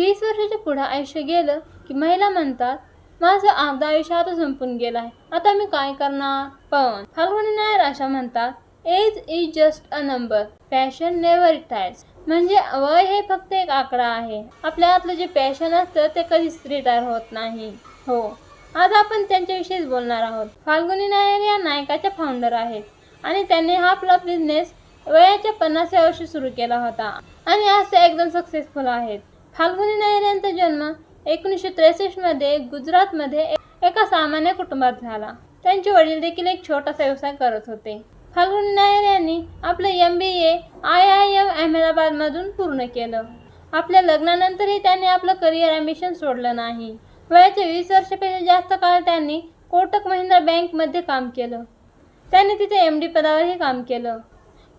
तीस वर्षाच्या पुढे आयुष्य गेलं की महिला म्हणतात माझं अर्धा आयुष्य आता संपून गेलं आहे. आता मी काय करणार? पण फाल्गुनी नायर अशा म्हणतात age is just a number passion never retires म्हणजे वय हे फक्त एक आकडा आहे. आपल्या आतलं जे पॅशन असतं ते कधीच रिटायर होत नाही. हो. आज आपण त्यांच्याविषयीच बोलणार आहोत. फाल्गुनी नायर या नायकाच्या फाउंडर आहेत. आणि त्यांनी हा आपला बिझनेस वयाच्या पन्नासव्या वर्षी सुरू केला होता. आणि आज ते एकदम सक्सेसफुल आहेत. फाल्गुनी नायर यांचा जन्म एकोणीसशे त्रेसष्टमध्ये गुजरातमध्ये एका सामान्य कुटुंबात झाला. त्यांचे वडील देखील एक छोटासा व्यवसाय करत होते. फाल्गुनी नायर यांनी आपलं M B A I I M अहमदाबादमधून पूर्ण केलं. आपल्या लग्नानंतरही त्यांनी आपलं करिअर ॲम्बिशन सोडलं नाही. वयाच्या वीस वर्षापेक्षा जास्त काळ त्यांनी कोटक महिंद्रा बँकमध्ये काम केलं. त्यांनी तिथे एम डी पदावरही काम केलं.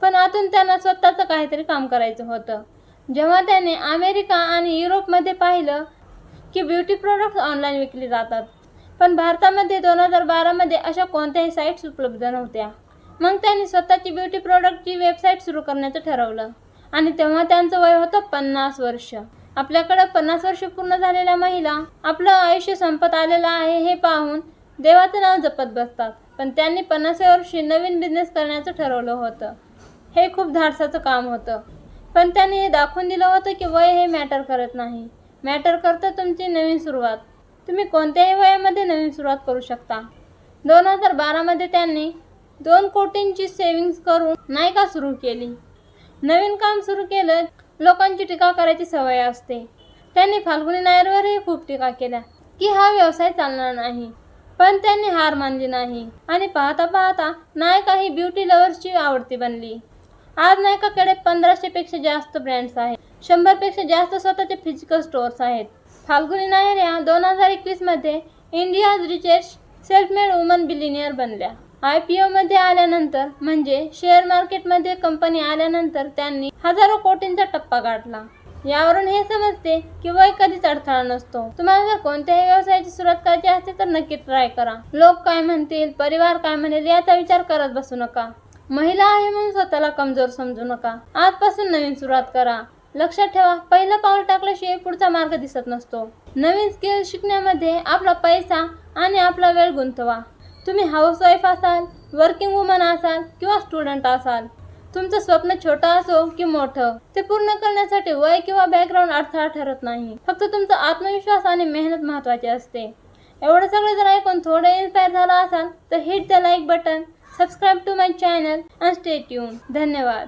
पण आतून त्यांना स्वतःचं काहीतरी काम करायचं होतं. जेव्हा त्याने अमेरिका आणि युरोपमध्ये पाहिलं की ब्युटी प्रोडक्ट्स ऑनलाईन विकली जातात पण भारतामध्ये दोन हजार बारामध्ये अशा कोणत्याही साईट्स उपलब्ध नव्हत्या. मग त्यांनी स्वतःची ब्युटी प्रोडक्टची वेबसाईट सुरू करण्याचं ठरवलं आणि तेव्हा त्यांचं वय होतं पन्नास वर्ष. आपल्याकडं पन्नास वर्ष पूर्ण झालेल्या महिला आपलं आयुष्य संपत आलेलं आहे हे पाहून देवाचं नाव जपत बसतात पण त्यांनी पन्नास वर्षी नवीन बिझनेस करण्याचं ठरवलं होतं. हे खूप धाडसाचं काम होतं. पण त्यांनी हे दाखवून दिलं होतं की वय हे मॅटर करत नाही. मॅटर करतं तुमची नवीन सुरुवात. तुम्ही कोणत्याही वयामध्ये नवीन सुरुवात करू शकता. दोन हजार बारामध्ये त्यांनी दोन कोटींची सेविंग्स करून नायका सुरू केली. नवीन काम सुरू केलं लोकांची टीका करायची सवय असते. त्यांनी फाल्गुनी नायरवरही खूप टीका केल्या की हा व्यवसाय चालणार नाही. पण त्यांनी हार मानली नाही. आणि पाहता पाहता नायका ही ब्युटी लवर्सची आवडती बनली. आज नायकाकडे पंधराशेपेक्षा जास्त ब्रँड्स आहेत. शंभरपेक्षा जास्त स्वतःचे फिजिकल स्टोअर्स आहेत. फाल्गुनी नायर या दोन हजार एकवीसमध्ये India's richest self made woman billionaire बनल्या. आय पी ओमध्ये आल्यानंतर म्हणजे शेअर मार्केटमध्ये कंपनी आल्यानंतर त्यांनी हजारो कोटींचा टप्पा गाठला. यावरून हे समजते की वय कधीच अडथळा नसतो. तुम्हाला जर कोणत्याही व्यवसायाची सुरुवात करायची असते तर नक्की ट्राय करा. लोक काय म्हणतील परिवार काय म्हणेल याचा विचार करत बसू नका. महिला आहे म्हणून स्वतःला कमजोर समजू नका. आजपासून नवीन सुरुवात करा. लक्षात ठेवा पहिलं पाऊल टाकल्याशिवाय पुढचा मार्ग दिसत नसतो. नवीन स्किल शिकण्यामध्ये आपला पैसा आणि आपला वेळ गुंतवा. तुम्ही हाऊसवाईफ असाल वर्किंग वुमन असाल किंवा स्टुडंट असाल तुमचं स्वप्न छोटं असो की मोठं ते पूर्ण करण्यासाठी वय किंवा बॅकग्राऊंड अडथळा ठरत नाही. फक्त तुमचा आत्मविश्वास आणि मेहनत महत्त्वाची असते. एवढं सगळं जर ऐकून थोडं इन्स्पायर झाला असाल तर hit the like button subscribe to my channel and stay tune धन्यवाद.